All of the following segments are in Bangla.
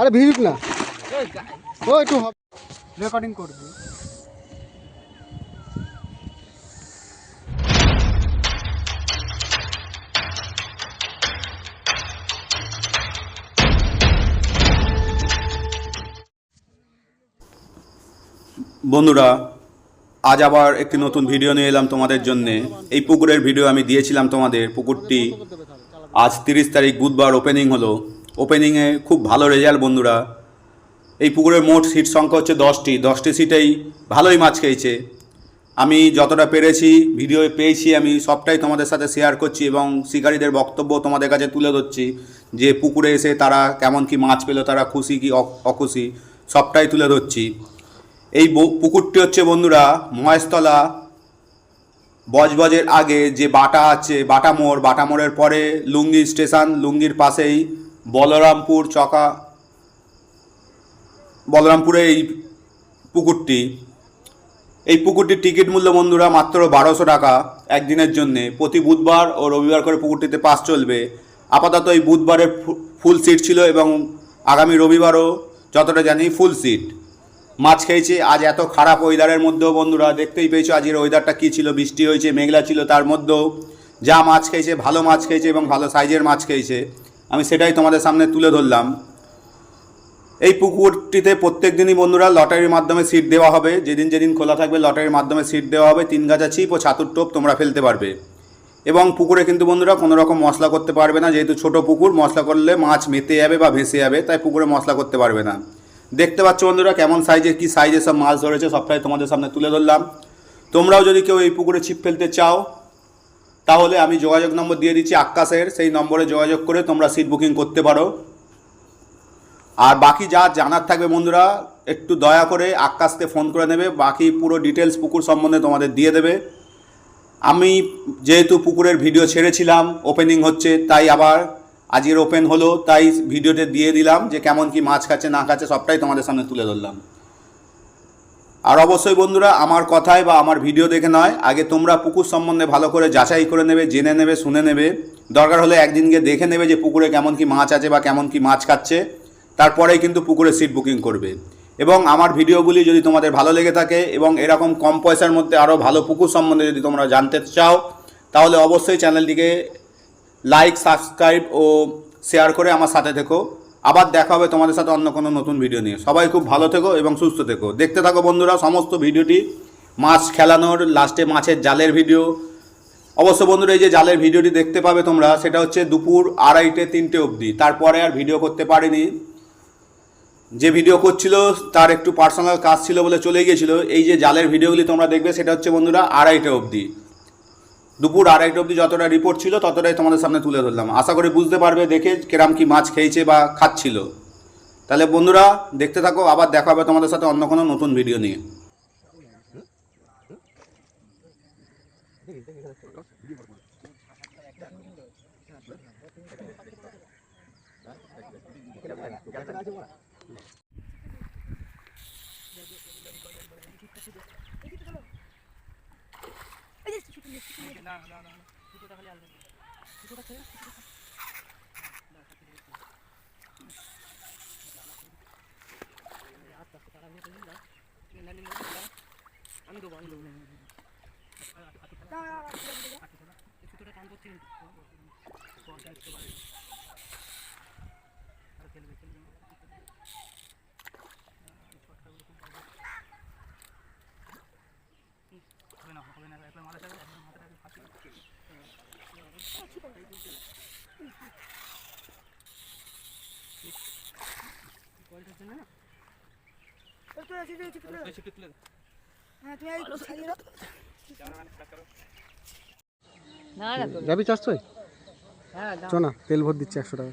আরে ভিড়ুক না। ও একটু রেকর্ডিং করবি। বন্ধুরা আজ আবার একটি নতুন ভিডিও নিয়ে এলাম তোমাদের জন্যে। এই পুকুরের ভিডিও আমি দিয়েছিলাম তোমাদের পুকুরটি। আজ তিরিশ তারিখ বুধবার ওপেনিং হলো। ওপেনিংয়ে খুব ভালো রেজাল্ট বন্ধুরা। এই পুকুরের মোট সিট সংখ্যা হচ্ছে দশটি। দশটি সিটেই ভালোই মাছ খেয়েছে। আমি যতটা পেরেছি ভিডিও পেয়েছি, আমি সবটাই তোমাদের সাথে শেয়ার করছি এবং শিকারীদের বক্তব্য তোমাদের কাছে তুলে ধরছি যে পুকুরে এসে তারা কেমন কি মাছ পেল, তারা খুশি কি অখুশি, সবটাই তুলে ধরছি। এই পুকুরটি হচ্ছে বন্ধুরা মহেশতলা বজবজের আগে যে বাটা আছে, বাটা মোড়। বাটা মোড়ের পরে লুঙ্গি স্টেশন, লুঙ্গির পাশেই বলরামপুর চকা, বলরামপুরে এই পুকুরটি। এই পুকুরটির টিকিট মূল্য বন্ধুরা মাত্র বারোশো টাকা একদিনের জন্যে। প্রতি বুধবার ও রবিবার করে পুকুরটিতে পাস চলবে। আপাতত এই বুধবারে ফু- ফুল সিট ছিল এবং আগামী রবিবারও যতটা জানি ফুল সিট। মাছ খেয়েছে, আজ এত খারাপ ওয়েদারের মধ্যেও বন্ধুরা দেখতেই পেয়েছ আজকের ওয়েদারটা কী ছিল, বৃষ্টি হয়েছে, মেঘলা ছিল তার মধ্যেও। যা মাছ খেয়েছে, ভালো মাছ খেয়েছে এবং ভালো সাইজের মাছ খেয়েছে। আমি সেটাই তোমাদের সামনে তুলে ধরলাম। এই পুকুরটিতে প্রত্যেক দিনই বন্ধুরা লটারির মাধ্যমে সিট দেওয়া হবে। যেদিন যেদিন খোলা থাকবে লটারির মাধ্যমে সিট দেওয়া হবে। তিন গাছা ছিপ ও ছাতুর টোপ তোমরা ফেলতে পারবে। এবং পুকুরে কিন্তু বন্ধুরা কোনো রকম মশলা করতে পারবে না। যেহেতু ছোট পুকুর, মশলা করলে মাছ মেতে যাবে বা ভেসে যাবে, তাই পুকুরে মশলা করতে পারবে না। দেখতে পাচ্ছ বন্ধুরা কেমন সাইজের কি সাইজের সব মাছ ধরেছে, সবটাই তোমাদের সামনে তুলে ধরলাম। তোমরাও যদি কেউ এই পুকুরে ছিপ ফেলতে চাও তাহলে আমি যোগাযোগ নম্বর দিয়ে দিচ্ছি আকাশের সেই নম্বরে যোগাযোগ করে তোমরা সিট বুকিং করতে পারো। আর বাকি যা জানার থাকবে বন্ধুরা, একটু দয়া করে আকাশকে ফোন করে নেবে, বাকি পুরো ডিটেলস পুকুর সম্বন্ধে তোমাদের দিয়ে দেবে। আমি যেহেতু পুকুরের ভিডিও ছেড়েছিলাম ওপেনিং হচ্ছে, তাই আবার আজকের ওপেন হলো, তাই ভিডিওতে দিয়ে দিলাম যে কেমন কি মাছ খাচ্ছে, না খাচ্ছে, সবটাই তোমাদের সামনে তুলে ধরলাম। আর অবশ্যই বন্ধুরা, আমার কথায় বা আমার ভিডিও দেখে নয়, আগে তোমরা পুকুর সম্বন্ধে ভালো করে যাচাই করে নেবে, জেনে নেবে, শুনে নেবে। দরকার হলে একদিন গিয়ে দেখে নেবে যে পুকুরে কেমন কি মাছ আছে বা কেমন কি মাছ খাচ্ছে। তারপরেই কিন্তু পুকুরে সিট বুকিং করবে। এবং আমার ভিডিওগুলি যদি তোমাদের ভালো লেগে থাকে এবং এরকম কম পয়সার মধ্যে আরও ভালো পুকুর সম্বন্ধে যদি তোমরা জানতে চাও, তাহলে অবশ্যই চ্যানেলটিকে লাইক সাবস্ক্রাইব ও শেয়ার করে আমার সাথে থেকো। আবার দেখা হবে তোমাদের সাথে অন্য কোনো নতুন ভিডিও নিয়ে। সবাই খুব ভালো থেকো এবং সুস্থ থেকো। দেখতে থাকো বন্ধুরা সমস্ত ভিডিওটি। মাছ খেলানোর লাস্টে মাছের জালের ভিডিও অবশ্য বন্ধুরা এই যে জালের ভিডিওটি দেখতে পাবে তোমরা, সেটা হচ্ছে দুপুর আড়াইটে তিনটে অবধি। তারপরে আর ভিডিও করতে পারিনি। যে ভিডিও করছিল, তার একটু পার্সোনাল কাজ ছিল বলে চলে গিয়েছিল। এই যে জালের ভিডিওগুলি তোমরা দেখবে, সেটা হচ্ছে বন্ধুরা আড়াইটে অবধি। দুপুর আড়াইটা অবধি যতটা রিপোর্ট ছিল ততটাই তোমাদের সামনে তুলে ধরলাম। আশা করি বুঝতে পারবে, দেখে কেরাম কি মাছ খেয়েছে বা খাচ্ছিল। তাহলে বন্ধুরা, দেখতে থাকো, আবার দেখা হবে তোমাদের সাথে অন্য কোনো নতুন ভিডিও নিয়ে। না না তো যাবি চাষ তুই। চ না, তেল ভর দিচ্ছি একশো টাকা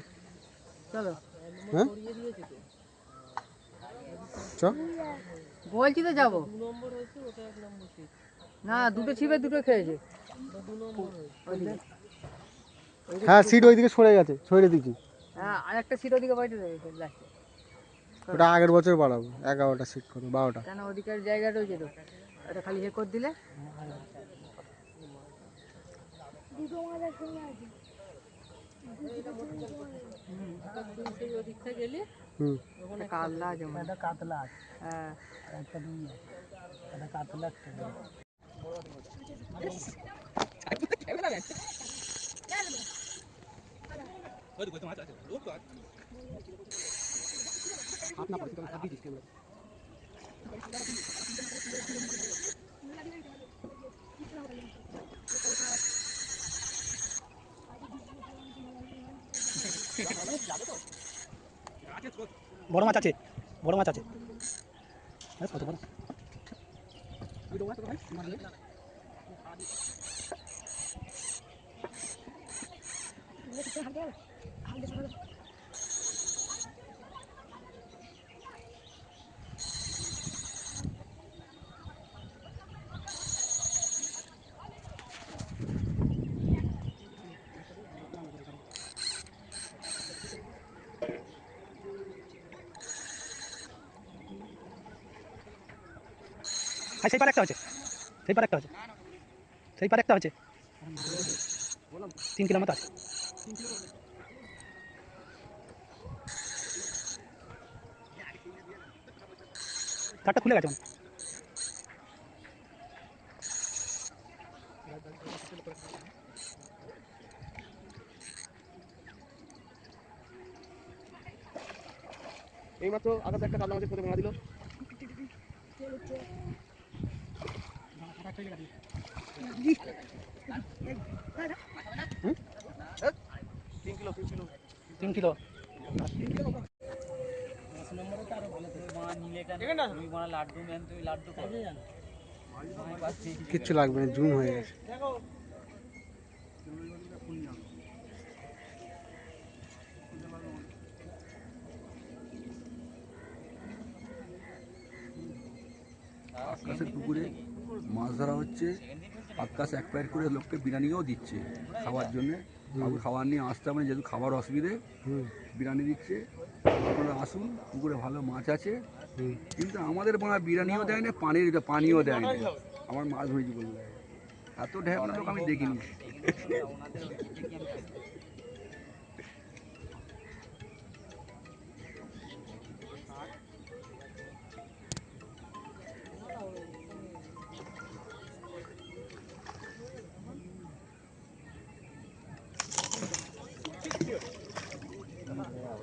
চলো হ্যাঁ চ বলছি তো যাব না, দুটো ছিপে দুটো খেয়েছে। হ্যাঁ সিট ওইদিকে সরে গেছে সরে দিচ্ছি হ্যাঁ আর একটা সিট ওদিকে বাইরে রয়েছে লাস্টে ওটা আগের বছর বাড়াবো এগারোটা সিট করব বারোটা। কেন ওদিকের জায়গা রয়েছে তো ওটা খালি হে করে দিলে? কাতলা আছে একটা কাতলা আছে। হ্যাঁ। একটা কাতলা একটা বড় মাছ আছে বড় মাছ আছে। কত বড়? হ্যাঁ সেই পার একটা আছে সেই পার একটা আছে সেই পার একটা আছে তিন কিলোমিটার আছে কাঠটা খুলে গেছে। এইমাত্র আকাশে একটা কাতলা মাছের প্রতি ভাঙা দিল। তিন কিলো। কিচ্ছু লাগবে না জুম হয়ে গেছে। আকাশের পুকুরে মাছ ধরা হচ্ছে। আকাশ এক প্যাকেট করে লোককে বিরিয়ানিও দিচ্ছে। খাওয়ার জন্য। খাবার নিয়ে আসতে হবে যেহেতু খাবার অসুবিধে। হুম। বিরিয়ানি দিচ্ছে। আপনারা আসুন পুকুরে ভালো মাছ আছে। কিন্তু আমাদের বাংলা বিরিয়ানিও দেয় না পানির পানিও দেয় না। আমার মাছ ধরেছি বললে এত ঢেপনা লোক আমি দেখিনি। এখান থেকে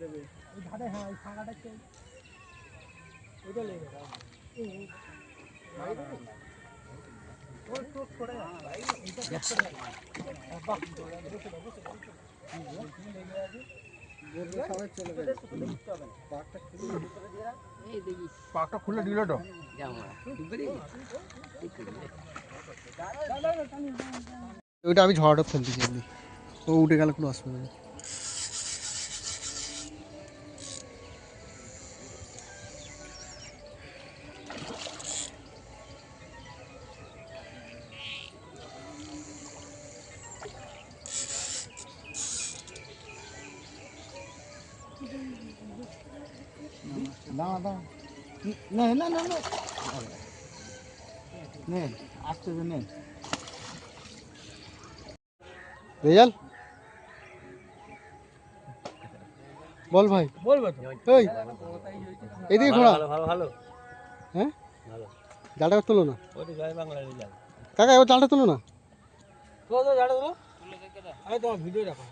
দেবে ওই ধারে হ্যাঁ পাকটা খুলে দিল ওইটা আমি ঝড়টা ফেলতেছি এমনি ও উঠে গেলে কোনো অসুবিধা নেই। দাঁড়া দাঁড়া। নে না না না। নে আসতে দে নে। রেজাল? বল ভাই। বলব তো। ওই এদিকে ঘোড়া ভালো ভালো হ্যাঁ? ভালো। জালটা তোলো না। ওই জয় বাংলার রেজাল্ট কাকা ও জালটা তোলো না। তো তো জানো তো আমি তোমার ভিডিও দেখো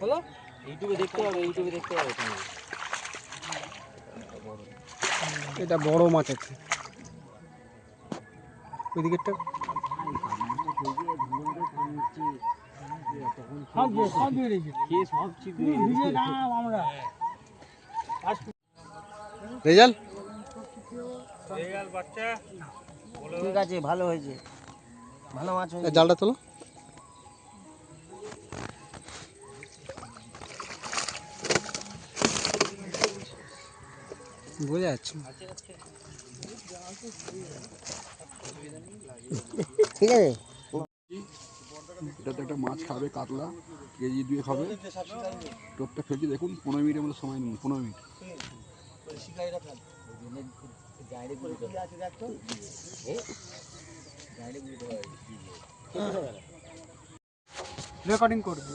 হলো ইউটিউবে দেখতে হবে ইউটিউবে দেখতে হবে। তুমি এটা বড় মাছ আছে। ঠিক আছে ভালো হয়েছে। ভালো মাছ জালটা তোলো। বোঝা যাচ্ছে। ঠিক আছে। এটা তো একটা মাছ খাবে কাতলা কেজি দুয়ে খাবে টোপটা ফেলছি দেখুন পনেরো মিনিটের মতো সময় নিন পনেরো মিনিট। রেকর্ডিং করবি।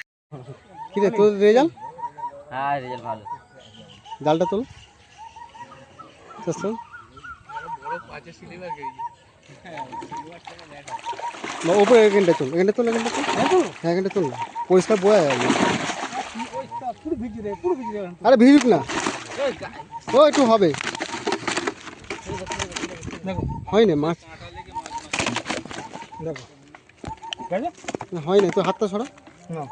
কি রে তোর রেজাল্ট? হ্যাঁ রেজাল্ট ভালো। জালটা তোল। না, ওপরে এখানটা তোল এখানটা তোল এখানটা তোল। হ্যাঁ এখানটা না। পরিষ্কার বোয়া যাবে আরে ভিজুক না। ও একটু হবে। দেখো। হয় না মাছ। হয় না তো হাতটা সরা। না।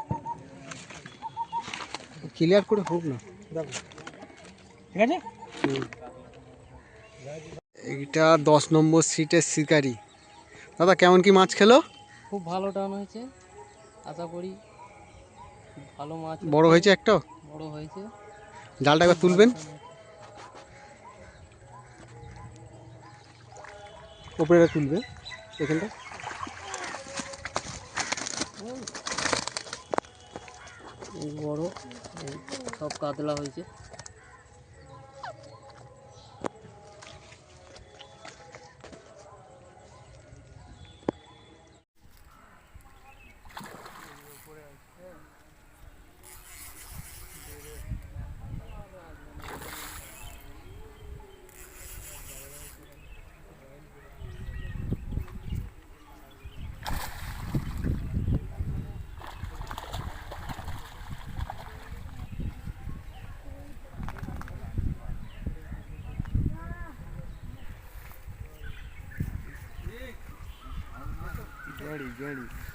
ক্লিয়ার করে হোক না। দেখো ঠিক আছে? এইটা দশ নম্বর সিটের শিকারি। দাদা কেমন কি মাছ খেলো? খুব ভালো টান হয়েছে আশা করি। ভালো মাছ বড় হয়েছে। একটা? বড় হয়েছে। জালটা একবার তুলবেন। ওপরে তুলবে এখানটা। বড় সব কাতলা হয়েছে। journey, journey.